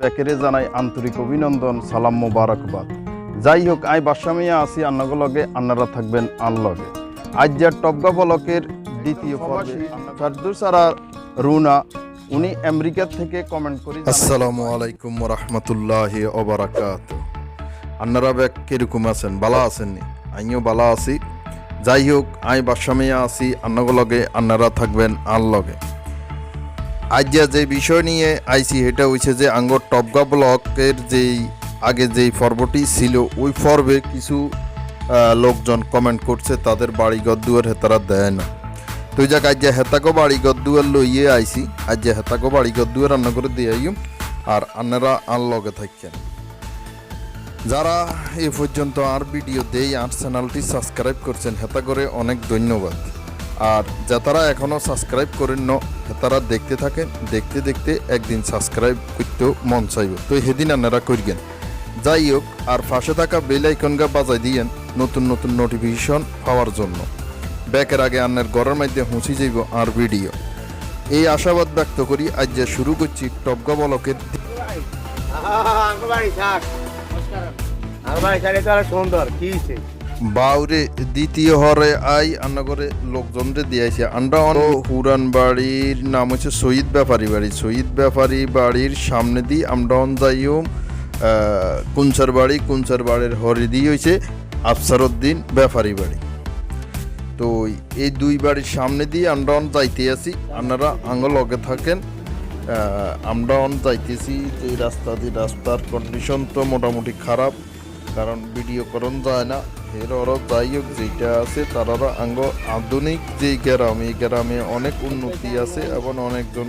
বেকেরে জানাই আন্তরিক অভিনন্দন, সালাম মোবারকবাদ। যাই হোক, আই বাসামিয়া আছি আন্নাগো লগে, আন্নারা থাকবেন আনলগে আজ যে টপগা বলকের দ্বিতীয় পর্বে সার্দুর সারা রুনা, উনি আমেরিকা থেকে কমেন্ট করি আসসালামু আলাইকুম রহমতুল্লাহ ওবরাকাত। আন্নারা ব্যাগ কীরকম আছেন? বালা আছেননি আমিও বালা আছি। যাই হোক, আই বাসামিয়া আছি, আন্নাগো লগে, আন্নারা থাকবেন আনলগে লগে। আজ যে বিষয় নিয়ে আইসি এটা হইছে যে আঙ্গর টপগা ব্লকের যেই, আগে যেই পর্বটি ছিল, ওই পর্বে কিছু লোকজন কমেন্ট করছে, তাদের বাড়ি গদ্দুয়ার হেতারা দেয় না। তুই যাক আজ হেতাকো বাড়ি গদ্দুয়ার লইয়ে আইসি। আজ হেতাকো বাড়ি গদ্দুয়ার রান্না করে দিয়ে আইম আর আন্নারা আন লগে যারা এই পর্যন্ত আর ভিডিও দেই, আর চ্যানেলটি সাবস্ক্রাইব করছেন হেতা করে অনেক ধন্যবাদ। আর যা তারা এখনও সাবস্ক্রাইব করেন ন হেতারা দেখতে থাকেন, দেখতে দেখতে একদিন সাবস্ক্রাইব করতেও মন চাইব। তো সেদিন আপনারা করবেন। যাই হোক, আর পাশে থাকা বেল আইকনগা বাজাই দিয়েন নতুন নতুন নোটিফিকেশন পাওয়ার জন্য। ব্যাকের আগে আন্নের ঘরের মধ্যে হুঁচি যাইব আর ভিডিও এই আশাবাদ ব্যক্ত করি আজ যে শুরু করছি টপগা বলকের সুন্দর। কি? বাউরে দ্বিতীয় হরে আই আন্না করে লোকজন রে দিয়েছে আন্ডা অন পুরান বাড়ির নাম হচ্ছে শহীদ ব্যাপারী বাড়ি। শহীদ ব্যাপারী বাড়ির সামনে দিয়ে আমরা অন যাইও কুঞ্চার বাড়ি কুঞ্চার বাড়ির হরে দিয়ে হয়েছে আফসারউদ্দিন ব্যাপারী বাড়ি। তো এই দুই বাড়ির সামনে দিয়ে আমরা অন যাইতে আছি। আপনারা আঙ্গ লগে থাকেন আমরা অন যাইতেছি। যে রাস্তা দিয়ে রাস্তার কন্ডিশন তো মোটামুটি খারাপ, কারণ ভিডিও করণ যায় না। এর হোক যেটা আছে, তারা আঙ্গ আধুনিক যে গ্রাম, এই গ্রামে অনেক উন্নতি আছে এবং অনেকজন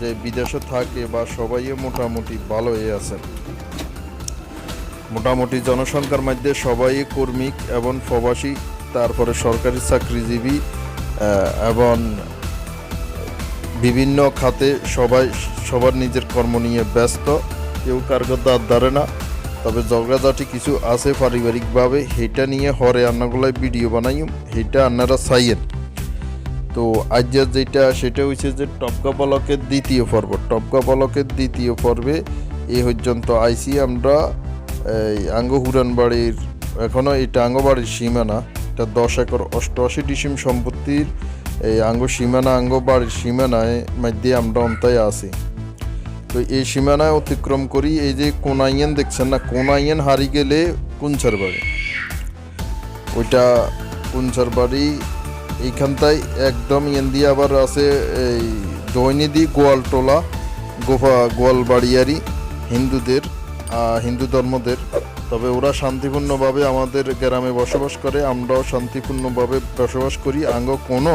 যে বিদেশে থাকে বা সবাই মোটামুটি ভালোই আছেন। মোটামুটি জনসংখ্যার মধ্যে সবাই কর্মিক এবং প্রবাসী, তারপরে সরকারি চাকরিজীবী এবং বিভিন্ন খাতে সবাই, সবার নিজের কর্ম নিয়ে ব্যস্ত, কেউ কারগর দাঁত ধারে না। তবে ঝগড়াঝাটি কিছু আছে পারিবারিকভাবে সেটা নিয়ে হরে আন্নাগুলাই ভিডিও বানাই সেটা আন্নারা চাইয়েন। তো আজ যেটা, সেটা হচ্ছে যে টপকা পলকের দ্বিতীয় পর্ব। টপকা পলকের দ্বিতীয় পর্বে এ পর্যন্ত আইসি আমরা, এই আঙ্গ বাড়ির এখনও এটা আঙ্গ বাড়ির সীমানা, এটা দশ একর অষ্টআশি ডিসিম সম্পত্তির, এই আঙ্গ সীমানা আঙ্গ বাড়ির সীমানায় মধ্যে আমরা অন্তায় আছি। তো এই সীমানায় অতিক্রম করি, এই যে কোনাইয়েন দেখছেন না কোনাইয়েন হারি গেলে কুঞ্চার বাড়ি ওইটা কুঞ্চার বাড়ি এইখানটায় একদম ইয়েন দিয়ে আবার আছে এই দৈনিদি গোয়ালটোলা, গোফা গোয়ালবাড়িয়ারি, হিন্দুদের হিন্দু ধর্মদের। তবে ওরা শান্তিপূর্ণভাবে আমাদের গ্রামে বসবাস করে, আমরাও শান্তিপূর্ণভাবে বসবাস করি। আঙ্গ কোনো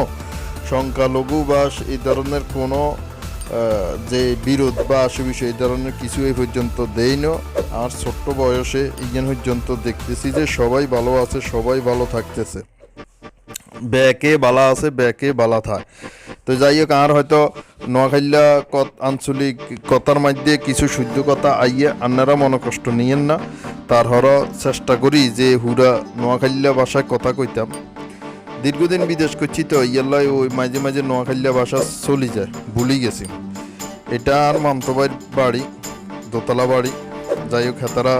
সংখ্যালঘু বা এই ধরনের কোনো যে বিরোধ বা অসুবিধা এই ধরনের কিছু এই পর্যন্ত দেই না আর ছোট্ট বয়সে ইগেন পর্যন্ত দেখতেছি যে সবাই ভালো আছে, সবাই ভালো থাকতেছে। ব্যাকে বালা আছে ব্যাকে বালা থাক। তো যাই হোক, আর হয়তো নোয়াখাইলা আঞ্চলিক কথার মধ্যে কিছু শুদ্ধ কথা আইয়ে আপনারা মনে কষ্ট নিয়েন না। তার হর চেষ্টা করি যে হুরা নোয়াখাইলা ভাষায় কথা কইতাম। দীর্ঘদিন বিদেশ করছি তো ইয়াল্লাই ওই মাঝে মাঝে নোয়াখাইলা ভাষা চলি যায় ভুলি গেছি। এটা আর মামতবাইর বাড়ি, দোতলা বাড়ি। যাই হোক, হেতারা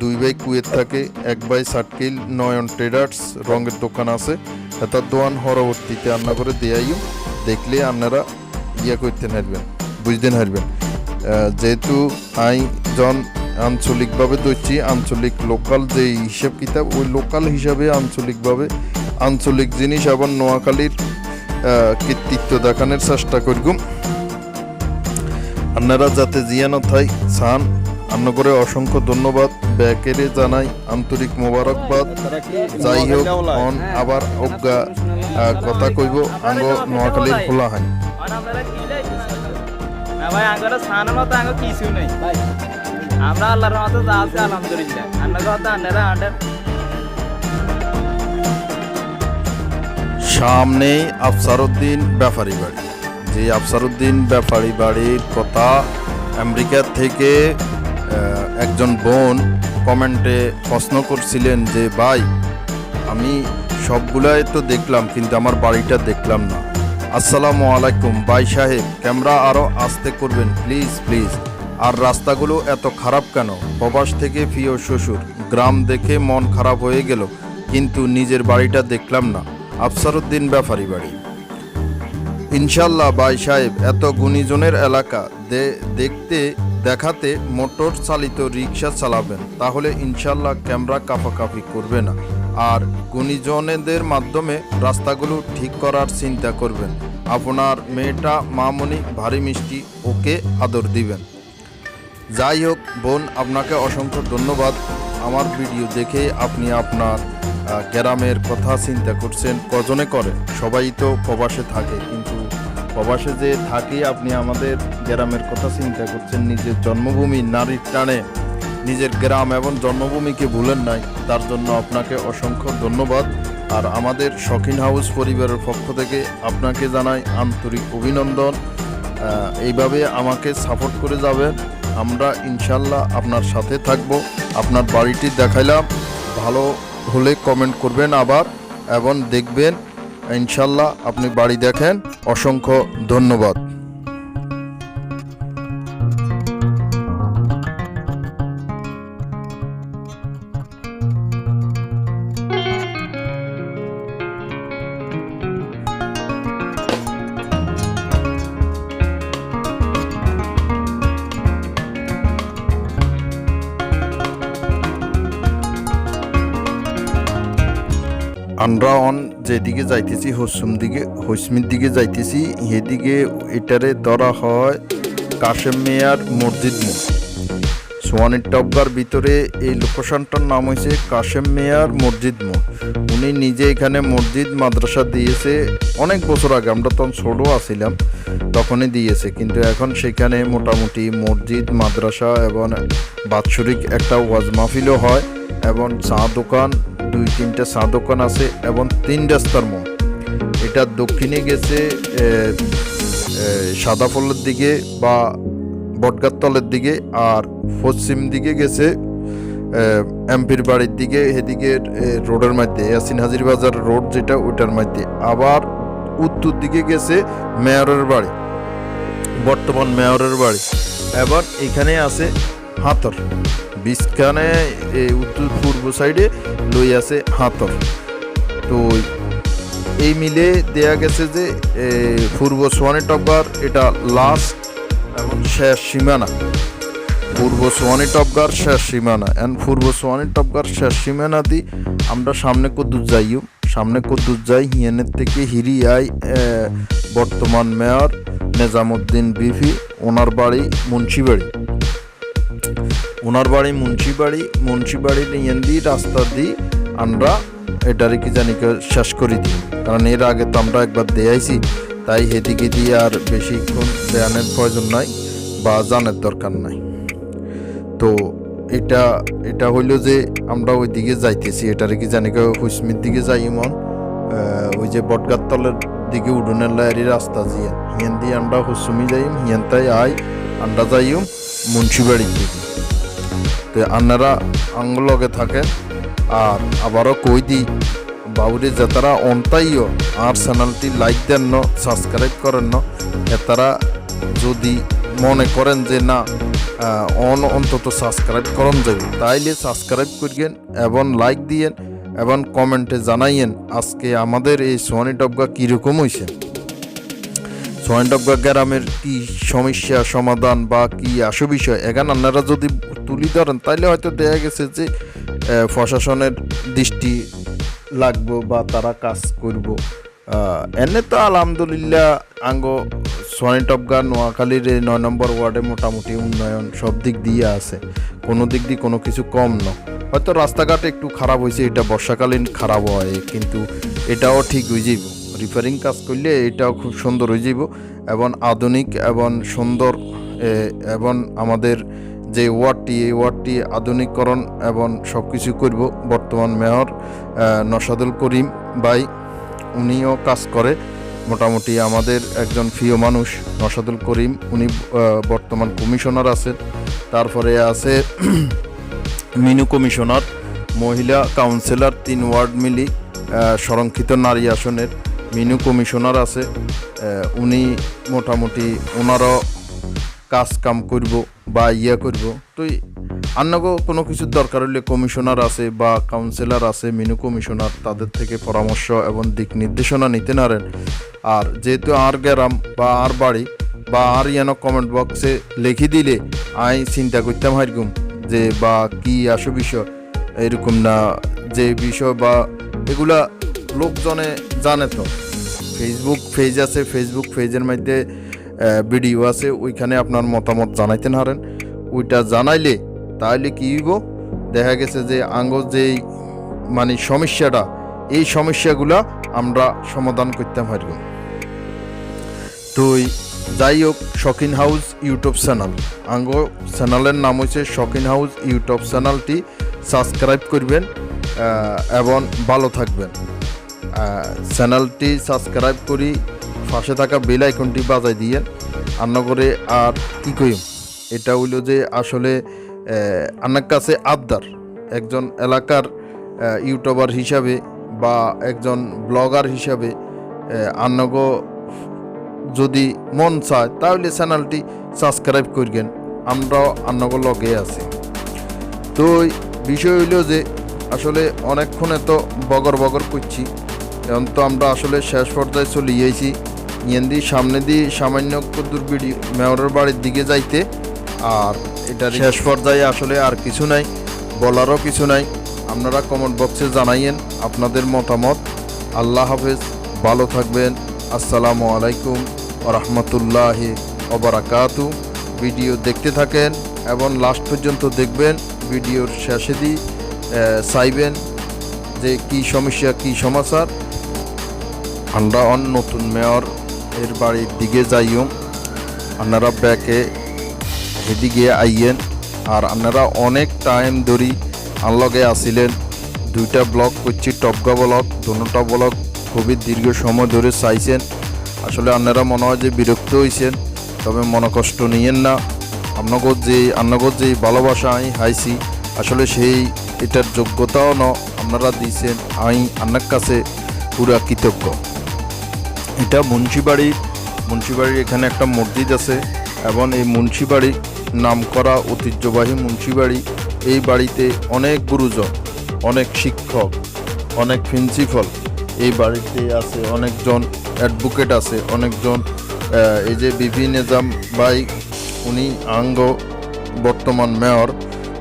দুই ভাই কুয়েত থাকে, এক ভাই সাটকিল, নয়ন ট্রেডার্স, রঙের দোকান আছে। হেতার দোয়ান পরবর্তীতে রান্না করে দেয়াইও, দেখলে আপনারা ইয়ে করতে হারবেন বুঝতেন হারবেন যেহেতু আই জন আঞ্চলিকভাবে দইছি আঞ্চলিক লোকাল যে হিসাব কিতাব, ওই লোকাল হিসাবে আঞ্চলিকভাবে আঞ্চলিক জিনিস আবার নোয়াখালীর কৃতিত্ব দেখানোর চেষ্টা করগুম আপনারা যাতে জিয়ানো থাই আন্ন করে অসংখ্য ধন্যবাদ। ব্যাকেরে জানাই আন্তরিক মোবারকবাদ। যাই হোক, অন আবার অজ্ঞা কথা কইব। আঙ্গ নোয়াখালীর খোলা হয় আমরা আল্লাহর মতো যা আছে আলহামদুলিল্লাহ। আন্না কথা আন্নারা আন্ডার সামনেই আফসারউদ্দিন ব্যাপারী বাড়ি। যে আফসারউদ্দিন ব্যাপারী বাড়ির কথা আমেরিকা থেকে একজন বোন কমেন্টে প্রশ্ন করছিলেন যে, ভাই, আমি সবগুলাই তো দেখলাম, কিন্তু আমার বাড়িটা দেখলাম না। আসসালামু আলাইকুম, ভাই সাহেব, ক্যামেরা আরও আস্তে করবেন, প্লিজ প্লিজ। আর রাস্তাগুলো এত খারাপ কেন? প্রবাস থেকে প্রিয় শ্বশুর, গ্রাম দেখে মন খারাপ হয়ে গেল, কিন্তু নিজের বাড়িটা দেখলাম না। আফসারুদ্দিন ব্যাপারী বাড়ি। ইনশাল্লাহ বাই সাহেব, এত গুণীজনের এলাকা দেখতে, দেখাতে মোটর চালিত রিক্সা চালাবেন, তাহলে ইনশাল্লাহ ক্যামেরা কাফাকাফি করবে না। আর গুণীজনেদের মাধ্যমে রাস্তাগুলো ঠিক করার চিন্তা করবেন। আপনার মেয়েটা মামনি ভারী মিষ্টি, ওকে আদর দিবেন। যাই হোক, বোন, আপনাকে অসংখ্য ধন্যবাদ। আমার ভিডিও দেখে আপনি আপনার গ্রামের কথা চিন্তা করছেন কজনে করে? সবাই তো প্রবাসে থাকে, কিন্তু প্রবাসে যে থাকি আপনি আমাদের গ্রামের কথা চিন্তা করছেন, নিজের জন্মভূমি নারীর টানে, নিজের গ্রাম এবং জন্মভূমিকে ভুলেন নাই, তার জন্য আপনাকে অসংখ্য ধন্যবাদ। আর আমাদের শখিন হাউস পরিবারের পক্ষ থেকে আপনাকে জানাই আন্তরিক অভিনন্দন। এইভাবে আমাকে সাপোর্ট করে যাবেন। আমরা ইনশাল্লাহ আপনার সাথে থাকব। আপনার বাড়িটি দেখাইলাম। ভালো হলে কমেন্ট করবেন আবার এবং দেখবেন ইনশাল্লাহ আপনি বাড়ি দেখেন। অসংখ্য ধন্যবাদ। আমরা অন যেদিকে যাইতেছি, হসুম দিকে, হসমির দিকে যাইতেছি এদিকে এটারে ধরা হয় কাশেম মেয়ার মসজিদ মোড় সোয়ানের টপগার ভিতরে এই লোকেশনটার নাম হয়েছে কাশেম মেয়ার মসজিদ মোড় উনি নিজে এখানে মসজিদ, মাদ্রাসা দিয়েছে অনেক বছর আগে, আমরা তখন ছোটো আছিলাম, তখনই দিয়েছে। কিন্তু এখন সেখানে মোটামুটি মসজিদ, মাদ্রাসা এবং বাৎসরিক একটা ওয়াজ মাহফিলও হয় এবং চা দোকান দুই তিনটা চা দোকান আছে এবং তিন রাস্তার মোড় এটা দক্ষিণে গেছে সাদাফলের দিকে বা বটগাতলের দিকে আর পশ্চিম দিকে গেছে এমপির বাড়ির দিকে, এদিকে রোডের মধ্যে, ইয়াসিন হাজির বাজার রোড যেটা ওটার মধ্যে। আবার উত্তর দিকে গেছে মেয়রের বাড়ি, বর্তমান মেয়রের বাড়ি। এবার এখানে আছে হাতর। বিছখানে এই উত্তর পূর্ব সাইডে লই আছে হাতর তো এই মিলে দেয়া গেছে যে পূর্ব সোয়ানি টপগার এটা লাস্ট এবং শেষ সীমানা। পূর্ব সোয়ানি টপগার শেষ সীমানা। অ্যান্ড পূর্ব সোয়ানি টপগার শেষ সীমানা দি আমরা সামনে কদ্দুর যাইও। সামনে কদ্দুর যাই, হিয়ানের থেকে হিরি আই বর্তমান মেয়র নেজামুদ্দিন বিফি ওনার বাড়ি মুন্সিবাড়ি। ওনার বাড়ি মুন্সিবাড়ি মুন্সিবাড়ির ইয়েন দিয়ে রাস্তা দিয়ে আমরা এটারে কি জানি শেষ করে দিই। কারণ এর আগে তো আমরা একবার দেয়াইছি, তাই হেদিকে দিয়ে আর বেশিক্ষণ দেয়ানের প্রয়োজন নাই বা জানের দরকার নাই। তো এটা এটা হইল যে আমরা ওই দিকে যাইতেছি, এটারে কি জানি হুসমির দিকে যাই মন ওই যে বটগাতলের দিকে উডুনের লায়ারি রাস্তা দিয়ে। হিয়ান দিয়ে আমরা হুসুমি যাইম হিয়ান তাই আই, আমরা যাইম মুন্সিবাড়ির দিকে। তো আপনারা আঙ্গুলগে থাকেন আর আবারও কই দিই বাবুরে যাতারা অন্তাইও আর চ্যানেলটি লাইক দেন ন, সাবস্ক্রাইব করেন ন, এতারা যদি মনে করেন যে না অন অন্তত সাবস্ক্রাইব করন যাবে, তাইলে সাবস্ক্রাইব করিয়েন এবং লাইক দিয়েন এবং কমেন্টে জানাইয়েন আজকে আমাদের এই সোয়ানি টপগা কীরকম হয়েছে সোয়ানডবগা গ্রামের কি সমস্যা, সমাধান বা কি আসু বিষয়? এখানে আপনারা যদি তুলি ধরেন, তাইলে হয়তো দেখা গেছে যে প্রশাসনের দৃষ্টি লাগবো বা তারা কাজ করব। এনে তো আলহামদুলিল্লাহ আঙ্গ সোয়ানিটপগা নোয়াখালীর এই নয় নম্বর ওয়ার্ডে মোটামুটি উন্নয়ন সব দিক দিয়ে আছে। কোনো দিক দিয়ে কোনো কিছু কম ন হয়তো রাস্তাঘাট একটু খারাপ হয়েছে, এটা বর্ষাকালীন খারাপ হয়, কিন্তু এটাও ঠিক হয়ে রিপেয়ারিং কাজ করলে এটাও খুব সুন্দর হয়ে যাব এবং আধুনিক এবং সুন্দর এবং আমাদের যে ওয়ার্ডটি এই ওয়ার্ডটি আধুনিকরণ এবং সব কিছু করব। বর্তমান মেয়র আহ, নসাদুল করিম ভাই উনিও কাজ করে। মোটামুটি আমাদের একজন প্রিয় মানুষ নসাদুল করিম উনি বর্তমান কমিশনার আছেন। তারপরে আছে মিনু কমিশনার মহিলা কাউন্সিলর তিন ওয়ার্ড মিলি সংরক্ষিত নারী আসনের। মিনু কমিশনার আছে উনি মোটামুটি ওনারও কাজ কাম করব বা ইয়া করব। তো আন্নাগো কোনো কিছুর দরকার হলে কমিশনার আছে বা কাউন্সিলর আছে, মিনু কমিশনার তাদের থেকে পরামর্শ এবং দিক নির্দেশনা নিতে নারেন। আর যেহেতু আর গ্রাম বা আর বাড়ি বা আর ইয়ানো কমেন্ট বক্সে লিখে দিলে আমি চিন্তা করতাম হারগুম যে বা কি আসো বিষয়, এরকম না। যে বিষয় বা এগুলা লোকজনে জানে তো। ফেসবুক পেজ আছে ফেসবুক পেজের মধ্যে ভিডিও আছে, ওইখানে আপনার মতামত জানাইতে হারেন ওইটা জানাইলে তাহলে কি হইব? দেখা গেছে যে আঙ্গ যেই মানে সমস্যাটা, এই সমস্যাগুলা আমরা সমাধান করতে পারব। তো যাই হোক শকিন হাউস ইউটিউব চ্যানেল। আঙ্গ চ্যানেলের নাম হচ্ছে শকিন হাউস ইউটিউব চ্যানেলটি সাবস্ক্রাইব করবেন এবং ভালো থাকবেন। চ্যানেলটি সাবস্ক্রাইব করি, পাশে থাকা বেল আইকনটি বাজাই দিয়ে রান্না করে আর কি কইম? এটা হইল যে আসলে আন্নার কাছে আবদার। একজন এলাকার ইউটিউবার হিসাবে বা একজন ব্লগার হিসাবে আন্নগ যদি মন চায়, তাহলে চ্যানেলটি সাবস্ক্রাইব করবেন আমরাও আন্নগ লগে আছি। তো বিষয় হইল যে, আসলে অনেকক্ষণে তো বগর বগর করছি। এখন তো আমরা আসলে শেষ পর্যায়ে চলে গিয়েছি। ইয়েন্দি সামনে দিয়ে সামান্য কদ্দুর বিড়ি মেয়রের বাড়ির দিকে যাইতে। আর এটা শেষ পর্যায়ে আসলে আর কিছু নাই, বলারও কিছু নাই। আপনারা কমেন্ট বক্সে জানাইয়েন আপনাদের মতামত। আল্লাহ হাফেজ, ভালো থাকবেন। আসসালামু আলাইকুম রহমতুল্লাহ ওবরাকাতু ভিডিও দেখতে থাকেন এবং লাস্ট পর্যন্ত দেখবেন। ভিডিওর শেষে দিয়ে চাইবেন যে কি সমস্যা, কি সমাচার। আমরা অন নতুন মেয়র এর বাড়ির দিকে যাইও আপনারা ব্যাকে এদিকে আইয়েন। আর আপনারা অনেক টাইম ধরি আনলগে আসিলেন। দুইটা ব্লক করছি, টপগা ব্লক দুটা ব্লক খুবই দীর্ঘ সময় ধরে চাইছেন। আসলে আপনারা মনে হয় যে বিরক্ত হয়েছেন তবে মনে কষ্ট নিয়েন না। আপনাকে যে আপনাকে যে ভালোবাসা আমি হাইছি, আসলে সেই এটার যোগ্যতাও ন। আপনারা দিয়েছেন আমি আপনার কাছে পুরা কৃতজ্ঞ। এটা মুন্সিবাড়ি। মুন্সিবাড়ির এখানে একটা মসজিদ আছে এবং এই মুন্সিবাড়ির নাম করা ঐতিহ্যবাহী মুন্সিবাড়ি। এই বাড়িতে অনেক গুরুজন, অনেক শিক্ষক, অনেক প্রিন্সিপাল এই বাড়িতে আছে, অনেকজন অ্যাডভোকেট আছে, অনেকজন এই যে বিভি নিজাম ভাই, উনি আঙ্গ বর্তমান মেয়র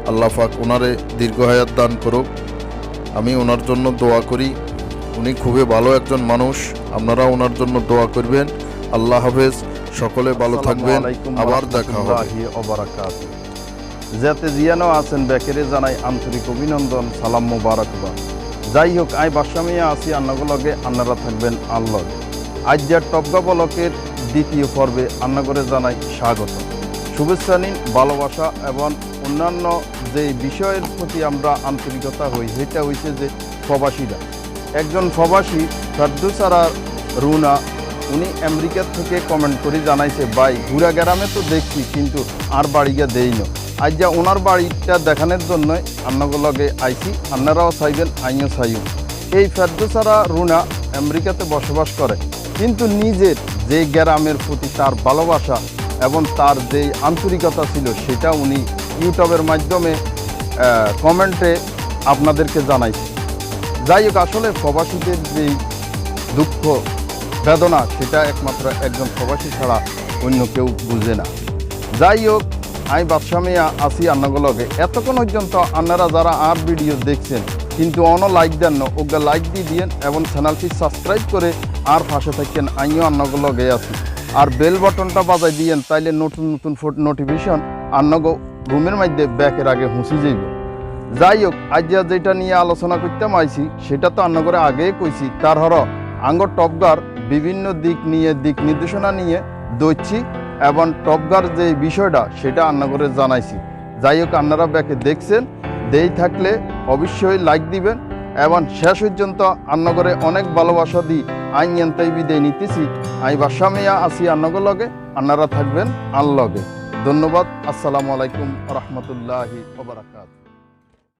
আল্লাহ পাক ওনারে দীর্ঘ হায়াত দান করুক। আমি ওনার জন্য দোয়া করি। উনি খুবই ভালো একজন মানুষ। আপনারা ওনার জন্য দোয়া করবেন। আল্লাহ হাফেজ সকলে ভালো থাকবেন। আবার দেখা হবে। যাতে জিয়ানো আছেন বেকেরে জানাই আন্তরিক অভিনন্দন সালাম মুবারকবাদ যাই হোক আই বাসামিয়া আছি আন্নাগুলগে আন্নারা থাকবেন আল্লগ আজ যার টপগা বলকের দ্বিতীয় পর্বে আন্নাগরে জানাই স্বাগত। শুভেচ্ছা নিন ভালোবাসা এবং অন্যান্য যে বিষয়ের প্রতি আমরা আন্তরিকতা হই সেটা হইছে যে প্রবাসীরা। একজন প্রবাসী ফেরদুসারা রুনা, উনি আমেরিকা থেকে কমেন্ট করে জানাইছে, ভাই, ঘুরা গ্রামে তো দেখছি, কিন্তু আর বাড়িকে দেই না। আজ যা ওনার বাড়িটা দেখানোর জন্য আন্নাগুলোকে আইছি। আপনারাও চাইবেন আইও চাইও এই ফেরদুসারা রুনা আমেরিকাতে বসবাস করে। কিন্তু নিজের যে গ্রামের প্রতি তার ভালোবাসা এবং তার যে আন্তরিকতা ছিল, সেটা উনি ইউটিউবের মাধ্যমে কমেন্টে আপনাদেরকে জানাইছে। যাই হোক, আসলে প্রবাসীদের যেই দুঃখ বেদনা, সেটা একমাত্র একজন প্রবাসী ছাড়া অন্য কেউ বুঝে না। যাই হোক, আমি বাদশা মিয়া আসি আন্নাগুলোকে। এতক্ষণ পর্যন্ত আপনারা যারা আর ভিডিও দেখছেন, কিন্তু অন লাইক দেন না, ওকে লাইক দিয়ে দিয়েন এবং চ্যানেলটি সাবস্ক্রাইব করে আর পাশে থাকেন। আমিও আন্নাগুলোকে আছি। আর বেল বাটনটা বাজাই দিয়েন, তাইলে নতুন নতুন নোটিফিকেশন আন্নাগ রুমের মধ্যে ব্যাকের আগে হুঁসি যাইব। যাই হোক, আজ যেটা নিয়ে আলোচনা করতাম আইছি, সেটা তো করে আগেই কইছি। তার হর, আঙ্গর টপগার বিভিন্ন দিক নিয়ে, দিক নির্দেশনা নিয়ে দইছি এবং টপগার যে বিষয়টা, সেটা করে জানাইছি। যাই হোক আপনারা ব্যাকে দেখছেন, দেই থাকলে অবশ্যই লাইক দিবেন এবং শেষ পর্যন্ত আন্নগরে অনেক ভালোবাসা দিই আইন এনতাই বিদায় নিতেছি। আই বাসামিয়া আসি আন্নগর লগে আপনারা থাকবেন আন লগে। ধন্যবাদ, আসসালামু আলাইকুম রহমতুল্লাহি ওবরাকাত